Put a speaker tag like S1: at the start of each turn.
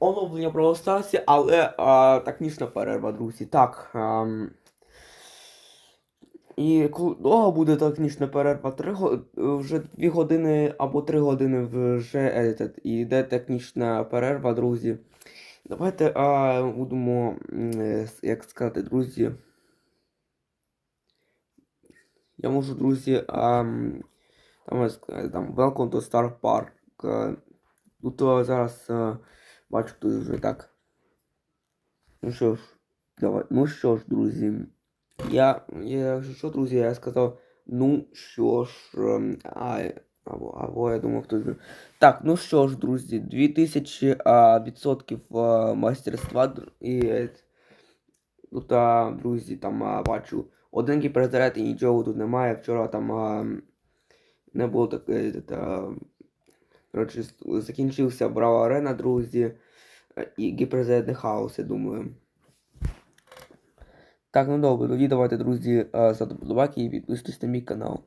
S1: оновлення про Стасі, але а, технічна перерва, друзі. Так. ам, і коли довго буде технічна перерва? Три, го- вже 2 години або 3 години вже этот, і йде технічна перерва, друзі. Давайте а, будемо, як сказати, друзі. Я можу, друзі, а, там, сказати, там Welcome to Star Park. е, Тут е, зараз е, бачу, тут вже так. Ну що ж, давай. Ну що ж, друзі. Я, я що, друзі, я сказав, ну що ж, ем, а, або, або я думав, хтось. Так, ну що ж, друзі, 2000 а, відсотків а, майстерства др- і е, тут, а, друзі, там а, бачу один гіперзаряд і нічого тут немає. Вчора там а, не було таке. Та, коротше, закінчився Браво Арена, друзі, І і гіперзарядний хаос, я думаю. Так, ну добре, тоді давайте, друзі, е, подобайки і підписуйтесь на мій канал.